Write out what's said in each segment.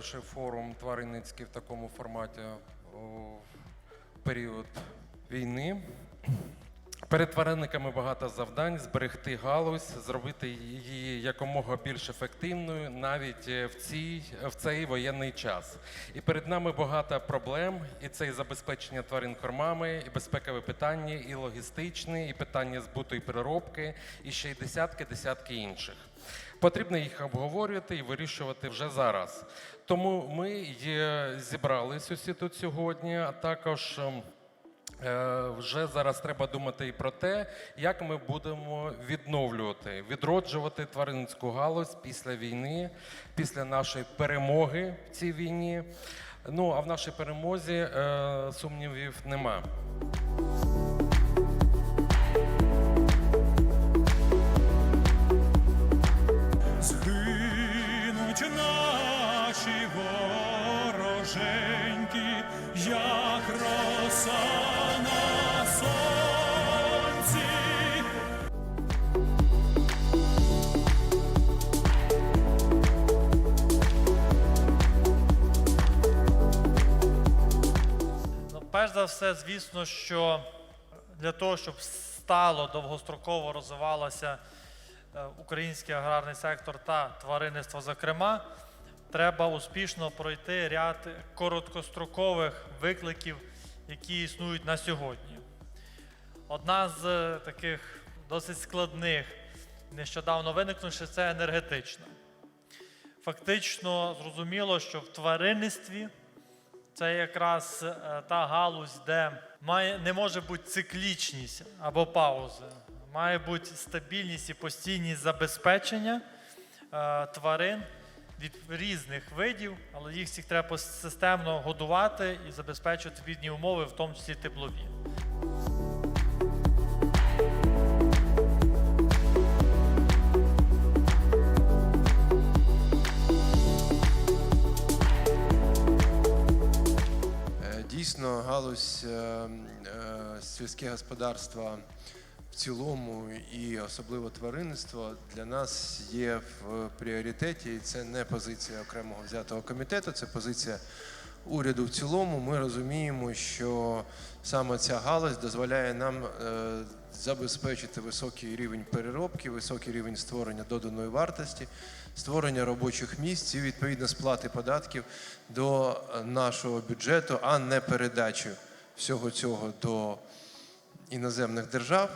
перший форум тваринницький в такому форматі у період війни. Перед тваринниками багато завдань зберегти галузь, зробити її якомога більш ефективною навіть е, в, цій, в цей воєнний час. І перед нами багато проблем, і це і забезпечення тварин кормами, і безпекові питання, і логістичні, і питання збуту і переробки, і ще й десятки, десятки інших. Потрібно їх обговорювати і вирішувати вже зараз. Тому ми зібрались усі тут сьогодні, а також. ем, Е, Вже зараз треба думати і про те, як ми будемо відновлювати, відроджувати тваринницьку галузь після війни, після нашої перемоги в цій війні. Ну а в нашій перемозі е, сумнівів нема. Перш за все, звісно, що для того, щоб стало довгостроково розвивалося е, український аграрний сектор та тваринництво, зокрема, треба успішно пройти ряд короткострокових викликів, які існують на сьогодні. Одна з е, таких досить складних, нещодавно виникнувши, це енергетична. Фактично зрозуміло, що в тваринництві це якраз е, та галузь, де має, не може бути циклічність або паузи. Має бути стабільність і постійність забезпечення е, тварин від різних видів, але їх всіх треба системно годувати і забезпечувати відні умови, в тому числі теплові. Сільське господарство в цілому і особливо тваринництво для нас є в пріоритеті. І це не позиція окремого взятого комітету, це позиція уряду в цілому. Ми розуміємо, що саме ця галузь дозволяє нам е, забезпечити високий рівень переробки, високий рівень створення доданої вартості, створення робочих місць і відповідно сплати податків до е, нашого бюджету, а не передачу всього цього до іноземних держав.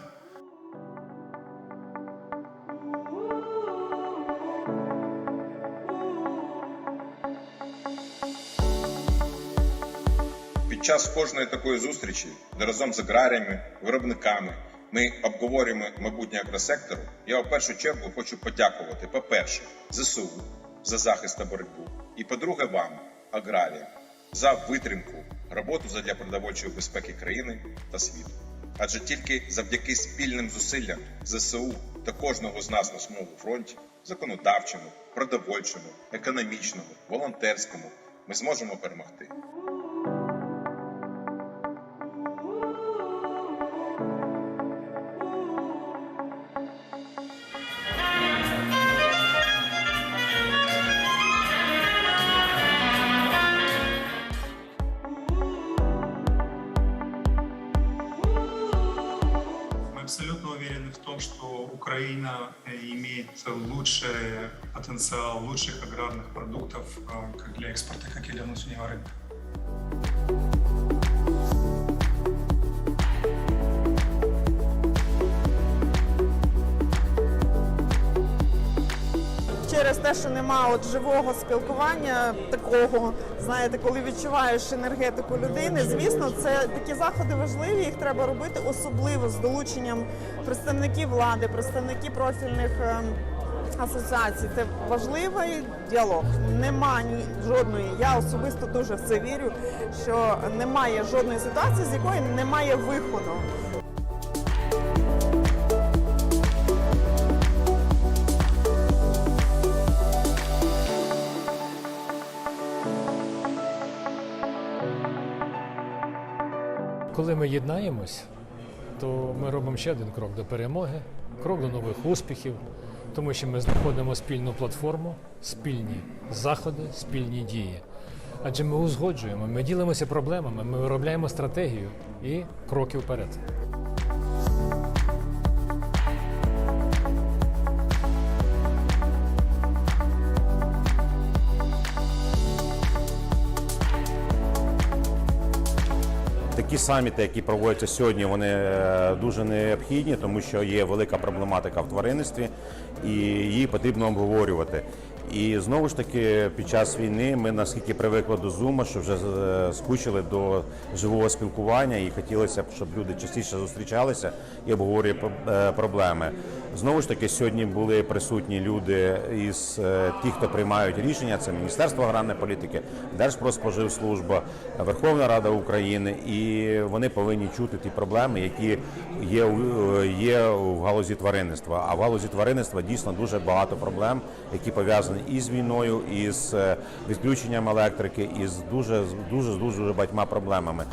Під час кожної такої зустрічі, де разом з аграріями, виробниками ми обговорюємо майбутнє агросектору, я в першу чергу хочу подякувати, по-перше, ЗСУ за захист та боротьбу, і по-друге, вам, аграріям, за витримку, роботу задля продовольчої безпеки країни та світу. Адже тільки завдяки спільним зусиллям ЗСУ та кожного з нас на самому фронті, законодавчому, продовольчому, економічному, волонтерському, ми зможемо перемогти. абсолютно уверены в том, что Украина э, имеет лучший потенциал лучших аграрных продуктов э, как для экспорта, как и для внутреннего рынка. Через те, що нема от живого спілкування такого, знаєте, коли відчуваєш енергетику людини, звісно, це такі заходи важливі. Їх треба робити особливо з долученням представників влади, представників профільних. ем, Асоціацій це важливий діалог. Нема ні жодної. Я особисто дуже в це вірю, що немає жодної ситуації, з якої немає виходу. Коли ми єднаємось, то ми робимо ще один крок до перемоги, крок до нових успіхів, тому що ми знаходимо спільну платформу, спільні заходи, спільні дії. Адже ми узгоджуємо, ми ділимося проблемами, ми виробляємо стратегію і кроки вперед. Такі саміти, які проводяться сьогодні, вони е, дуже необхідні, тому що є велика проблематика в тваринництві, і її потрібно обговорювати. І знову ж таки, під час війни ми наскільки привикли до Zoom, що вже е, скучили до живого спілкування, і хотілося б, щоб люди частіше зустрічалися і обговорювали е, проблеми. Знову ж таки, сьогодні були присутні люди із е, ті, хто приймають рішення. Це Міністерство аграрної політики, Держпродспоживслужба, Верховна Рада України, і вони повинні чути ті проблеми, які є у є в галузі тваринництва. А в галузі тваринництва дійсно дуже багато проблем, які пов'язані і з війною, і з е, відключенням електрики, і з дуже дуже дуже багатьма проблемами.